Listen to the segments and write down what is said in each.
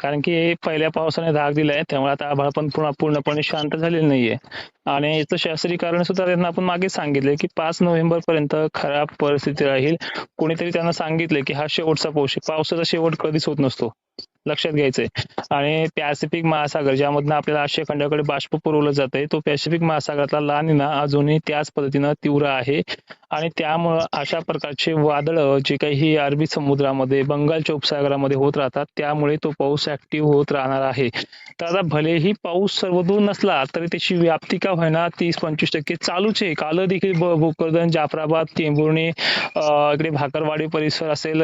कारण की पहिल्या पावसाने धाक दिलाय त्यामुळे आता आभाळ पण पुन्हा पूर्णपणे शांत झालेलं नाहीये. आणि याचं शास्त्रीय कारण सुद्धा त्यांना आपण मागे सांगितले की पाच नोव्हेंबर पर्यंत खराब परिस्थिती राहील. कोणीतरी त्यांना सांगितले की हा शेवटचा पाऊस पावसाचा शेवट कधीच होत नसतो. लक्षात घ्यायचंय. आणि पॅसिफिक महासागर ज्यामधनं आपल्याला आशिया खंडाकडे बाष्प पुरवलं जातंय तो पॅसिफिक महासागरातला लानिना अजूनही त्याच पद्धतीनं तीव्र आहे. आणि त्यामुळं अशा प्रकारचे वादळ जे काही अरबी समुद्रामध्ये बंगालच्या उपसागरामध्ये होत राहतात त्यामुळे तो पाऊस ऍक्टिव्ह होत राहणार आहे. तर आता भलेही पाऊस सर्वदूर नसला तरी त्याची व्याप्ती का होईना तीस पंचवीस टक्के चालूच आहे. काल देखील भोकरदन जाफराबाद टेंभुर्णी इकडे भाकरवाडी परिसर असेल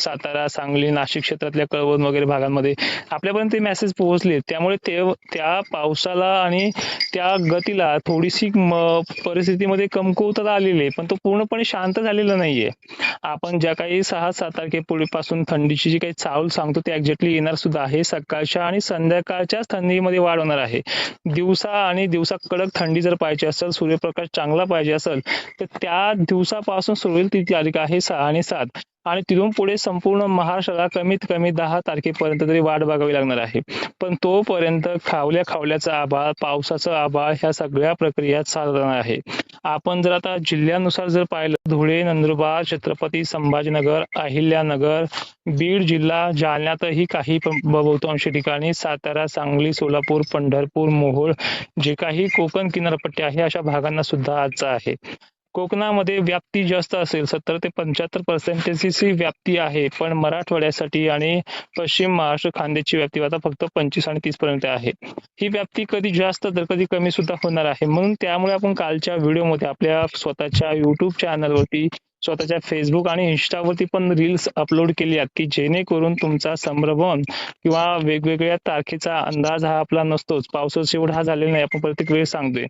सातारा सांगली नाशिक क्षेत्रातल्या कळवण वगैरे भागांमध्ये आपल्यापर्यंत ते मेसेज पोहोचले. त्यामुळे ते त्या पावसाला आणि त्या गतीला थोडीशी परिस्थितीमध्ये कमकुवतता आलेली आहे. पण तो पूर्णपणे शांत झालेलं नाहीये. आपण ज्या काही सहा सात तारखेपूर्वीपासून थंडीची जी काही चावल सांगतो ती एक्झॅक्टली येणार सुद्धा आहे. सकाळच्या आणि संध्याकाळच्याच थंडीमध्ये वाढ होणार आहे. दिवसा आणि दिवसा कडक थंडी जर पाहिजे असेल सूर्यप्रकाश चांगला पाहिजे असेल तर त्या दिवसापासून सुरू होईल ती तारीख आहे सहा आणि सात. आणि तिथून पुढे संपूर्ण महाराष्ट्राला कमीत कमी दहा तारखेपर्यंत तरी वाट बघावी लागणार आहे. पण तोपर्यंत खावल्या खावल्याचा आभाळ पावसाचा आभाळ ह्या सगळ्या प्रक्रिया चालू राहणार आहे. आपण जर आता जिल्ह्यानुसार जर पाहिलं धुळे नंदुरबार छत्रपती संभाजीनगर अहिल्यानगर बीड जिल्हा जालन्यातही काही बहुतांश ठिकाणी सातारा सांगली सोलापूर पंढरपूर मोहोळ जे काही कोकण किनारपट्टी आहे अशा भागांना सुद्धा आजचा आहे. कोकणामध्ये व्याप्ती जास्त असेल सत्तर ते पंच्याहत्तर पर्सेंटेजची व्याप्ती आहे. पण मराठवाड्यासाठी आणि पश्चिम महाराष्ट्र खांद्याची व्याप्ती आता फक्त पंचवीस आणि तीस पर्यंत आहे. ही व्याप्ती कधी जास्त तर कधी कमी सुद्धा होणार आहे. म्हणून त्यामुळे आपण कालच्या व्हिडिओमध्ये आपल्या स्वतःच्या युट्यूब चॅनलवरती स्वतःच्या फेसबुक आणि इन्स्टावरती पण रील्स अपलोड केली आहेत की जेणेकरून तुमचा संभ्रम किंवा वेगवेगळ्या तारखेचा अंदाज हा आपला नसतोच. पावसाचा एवढा हा झालेला नाही. आपण प्रत्येक वेळेस सांगतोय.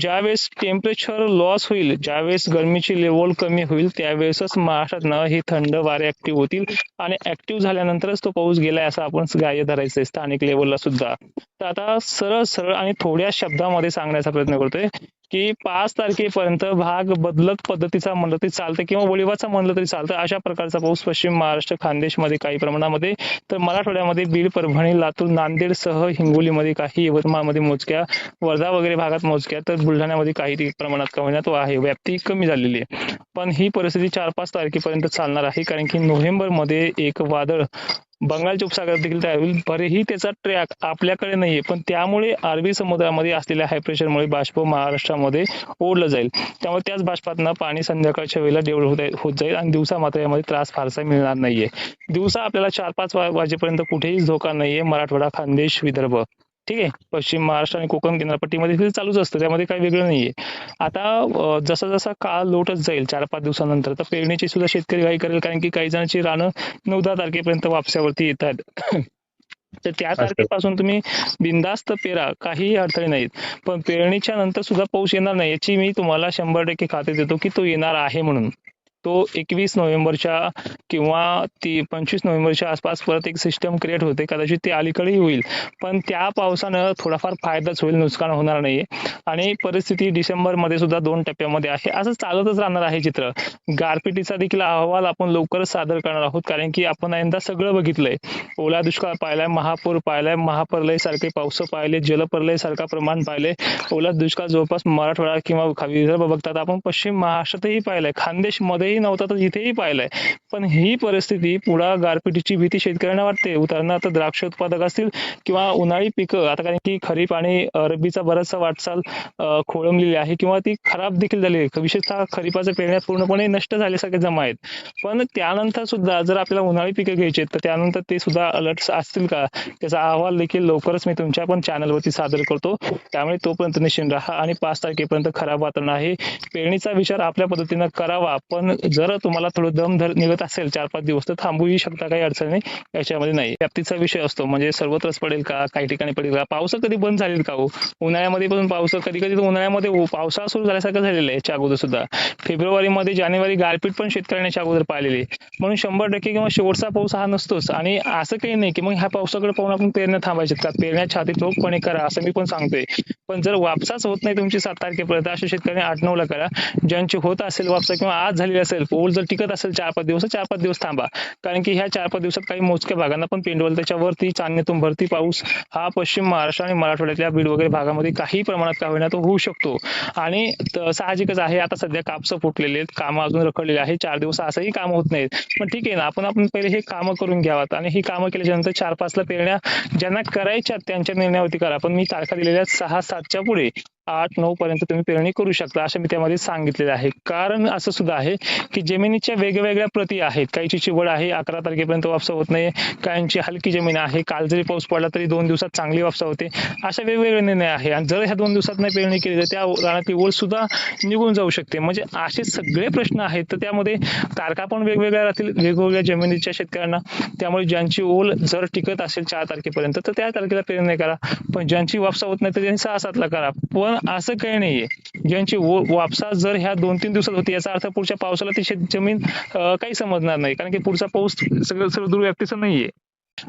ज्यावेळेस टेम्परेचर लॉस होईल ज्यावेळेस गरमीची लेवल कमी होईल त्यावेळेसच महाराष्ट्रात न ही थंड वारे ऍक्टिव्ह होतील आणि ऍक्टिव्ह झाल्यानंतरच तो पाऊस गेलाय असं आपण ग्राह्य धरायचंय स्थानिक लेवलला सुद्धा. तर आता सरळ सरळ आणि थोड्या शब्दामध्ये सांगण्याचा प्रयत्न करतोय. की पाच तारखेपर्यंत भाग बदलत पद्धतीचा म्हणलं तरी चालतं किंवा वळिवाचा म्हणलं तरी चालतं अशा प्रकारचा पाऊस पश्चिम महाराष्ट्र खानदेशमध्ये काही प्रमाणामध्ये. तर मराठवाड्यामध्ये बीड परभणी लातूर नांदेडसह हिंगोलीमध्ये काही यवतमाळमध्ये मोजक्या वर्धा वगैरे भागात मोजक्या तर बुलढाण्यामध्ये काही प्रमाणात कमी तो आहे. व्याप्ती कमी झालेली आहे. पण ही परिस्थिती चार पाच तारखेपर्यंत चालणार आहे कारण की नोव्हेंबरमध्ये एक वादळ बंगालच्या उपसागरात देखील तयार होईल. बरेही त्याचा ट्रॅक आपल्याकडे नाहीये. पण त्यामुळे अरबी समुद्रामध्ये असलेल्या हाय प्रेशरमुळे बाष्प महाराष्ट्रामध्ये ओढलं जाईल. त्यामुळे त्याच बाष्पातनं पाणी संध्याकाळच्या वेळेला डेव्हलप होत होत जाईल आणि दिवसा मात्र यामध्ये त्रास फारसा मिळणार नाहीये. दिवसा आपल्याला चार पाच वाजेपर्यंत कुठेही धोका नाहीये. मराठवाडा खानदेश विदर्भ. ठीक आहे. पश्चिम महाराष्ट्र आणि कोकण किनारपट्टीमध्ये हे चालूच असतं. त्यामध्ये काही वेगळं नाहीये. आता जसा जसा काळ लोटत जाईल चार पाच दिवसानंतर तर पेरणीची सुद्धा शेतकरी घाई करेल कारण की काही जणांची रानं नऊ दहा तारखेपर्यंत वापसावरती येतात. तर त्या तारखेपासून तुम्ही बिंदास्त पेरा काहीही अडथळे नाहीत. पण पेरणीच्या नंतर सुद्धा पाऊस येणार नाही याची मी तुम्हाला शंभर टक्के खात्री देतो की तो येणार आहे म्हणून. तो एकवीस नोव्हेंबरच्या किंवा ती पंचवीस नोव्हेंबरच्या आसपास परत एक सिस्टम क्रिएट होते. कदाचित ते अलीकडेही होईल. पण त्या पावसानं थोडाफार फायदाच होईल नुकसान होणार नाहीये. आणि परिस्थिती डिसेंबरमध्ये सुद्धा दोन टप्प्यामध्ये आहे. असं चालतच राहणार आहे चित्र. गारपिटीचा देखील अहवाल आपण लवकरच सादर करणार आहोत. कारण की आपण यंदा सगळं बघितलंय. ओला दुष्काळ पाहिलाय महापूर पाहिलाय महाप्रलय सारखे पाऊस पाहिले जलप्रलय सारखा प्रमाण पाहिले. ओला दुष्काळ जवळपास मराठवाडा किंवा विदर्भ बघतात. आपण पश्चिम महाराष्ट्रातही पाहिलंय. खानदेशमध्ये मध्येही नव्हता तर इथेही पाहिलंय. पण ही परिस्थिती पुढा गारपिटीची भीती शेतकऱ्यांना वाटते. उदाहरणार्थ द्राक्ष उत्पादक असतील किंवा उन्हाळी पिकं आता कारण की खरीप आणि रब्बीचा बराचसा वाटचाल खोळंबलेली आहे किंवा ती खराब देखील झाली आहे. विशेषतः खरीपाच्या पेरण्यात पूर्णपणे नष्ट झाल्यासारखे जमा आहेत. पण त्यानंतर सुद्धा जर आपल्याला उन्हाळी पिकं घ्यायची तर त्यानंतर ते सुद्धा अलर्ट असतील का? त्याचा अहवाल देखील लवकरच मी तुमच्या पण चॅनलवरती सादर करतो. त्यामुळे तोपर्यंत निश्चिंत राहा आणि पाच तारखेपर्यंत खराब वातावरण आहे. पेरणीचा विचार आपल्या पद्धतीनं करावा. पण जर तुम्हाला थोडं दम धर निघत असेल चार पाच दिवस तर थांबूही शकता काही अडचण नाही. याच्यामध्ये नाही. व्याप्तीचा विषय असतो. म्हणजे सर्वत्रच पडेल का? काही ठिकाणी पडेल का? पाऊस कधी बंद झालेल का हो? उन्हाळ्यामध्ये पण पाऊस कधी कधी उन्हाळ्यामध्ये पावसाळा सुरू झाल्यासारखं झालेलं आहे याच्या अगोदर सुद्धा. फेब्रुवारीमध्ये जानेवारी गारपीट पण शेतकऱ्यांच्या अगोदर पाहिलेली म्हणून शंभर टक्के किंवा शेवटचा पाऊस हा नसतोच. आणि असं काही नाही की मग ह्या पावसाकडे पाहून आपण पेरण्या थांबायच्यात का पेरण्या छाती ठोकपणे करा असं मी पण सांगतोय. पण जर वापसाच होत नाही तुमची सात तारखेपर्यंत अशा शेतकऱ्यांनी आठ नऊ ला करा. ज्यांची होत असेल वापसा किंवा आज झालेली असेल असेल ओल जर टिकत असेल चार पाच दिवस चार पाच दिवस थांबा. कारण की ह्या चार पाच दिवसात काही मोजक्या भागांना पण पेंडवल त्याच्यावरती चांदणीतून भरती पाऊस हा पश्चिम महाराष्ट्र आणि मराठवाड्यातल्या बीड वगैरे भागामध्ये काही प्रमाणात का होईना तो होऊ शकतो. आणि साहजिकच आहे आता सध्या कापसं फुटलेले आहेत. कामं अजून रखडलेली आहे चार दिवस असंही कामं होत नाहीत. पण ठीक आहे ना आपण आपण पहिले हे कामं करून घ्यावात. आणि ही कामं केल्याच्यानंतर चार पाचला पेरण्या ज्यांना करायच्या त्यांच्या निर्णयावरती करा. पण मी तारखा दिलेल्या सहा सातच्या पुढे. आठ नऊ पर्यंत तुम्ही पेरणी करू शकता असं मी त्यामध्ये सांगितलेलं आहे. कारण असं सुद्धा आहे की जमिनीच्या वेगवेगळ्या प्रती आहेत. काहीची चिवड आहे अकरा तारखेपर्यंत वापसा होत नाही काहींची हलकी जमीन आहे काल जरी पाऊस पडला तरी दोन दिवसात चांगली वापसा होते अशा वेगवेगळे निर्णय आहे. आणि जर ह्या दोन दिवसात नाही पेरणी केली तर त्या रानातली ओळ सुद्धा निघून जाऊ शकते. म्हणजे असे सगळे प्रश्न आहेत. तर त्यामध्ये तारखा पण वेगवेगळ्या राहतील वेगवेगळ्या जमिनीच्या शेतकऱ्यांना. त्यामुळे ज्यांची ओल जर टिकत असेल चार तारखेपर्यंत तर त्या तारखेला पेरणी करा. पण ज्यांची वापसा होत नाही तर त्यांनी सहा सातला करा. पण असं काही नाहीये. ज्यांची वापसा जर ह्या दोन तीन दिवसात होती याचा अर्थ पुढच्या पावसाला ती शेत जमीन काही समजणार नाही. कारण की पुढचा पाऊस सगळं सगळं दुर्व्याप्तीचं नाहीये.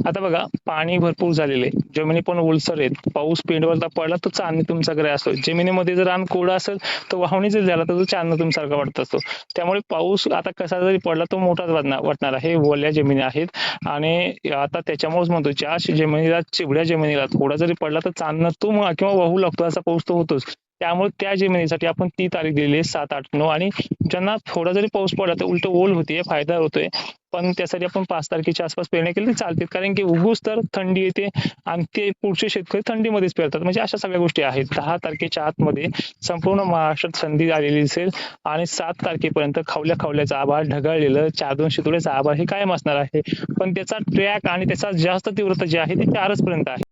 आता बघा पाणी भरपूर झालेले जमिनी पण ओलसर आहेत. पाऊस पेंडवरला पडला तर चांदणी तुमच्याकडे असतो. जमिनीमध्ये जर रान कोरडं असेल तर वाहवणी जर झाला तर तो चांदणं तुमच्यासारखा वाटत असतो. त्यामुळे पाऊस आता कसा जरी पडला तो मोठाच वाटणार वाटणार आहे. ओल्या जमिनी आहेत. आणि आता त्याच्यामुळेच म्हणतो ज्या जमिनीला चिवड्या जमिनीला थोडा जरी पडला तर चांदणं तो किंवा वाहू लागतो. असा पाऊस तो होतोच. त्यामुळे त्या जमिनीसाठी आपण ती तारीख दिलेली आहे सात आठ नऊ. आणि ज्यांना थोडा जरी पाऊस पडला तर उलट ओल होते फायदा होतोय. पण त्यासाठी आपण पाच तारखेच्या आसपास पेरणी केली तर चालते कारण की उगूच तर थंडी येते आणि ते पुढचे शेतकरी थंडीमध्येच पेरतात. म्हणजे अशा सगळ्या गोष्टी आहेत. दहा तारखेच्या आतमध्ये संपूर्ण महाराष्ट्रात संधी आलेली असेल आणि सात तारखेपर्यंत खावल्या खावल्याचा आभाळ ढगाळलेलं चार दोन शितुड्याचं आभाळ हे कायम असणार आहे. पण त्याचा ट्रॅक आणि त्याचा जास्त तीव्रता जी आहे ती चारच पर्यंत आहे.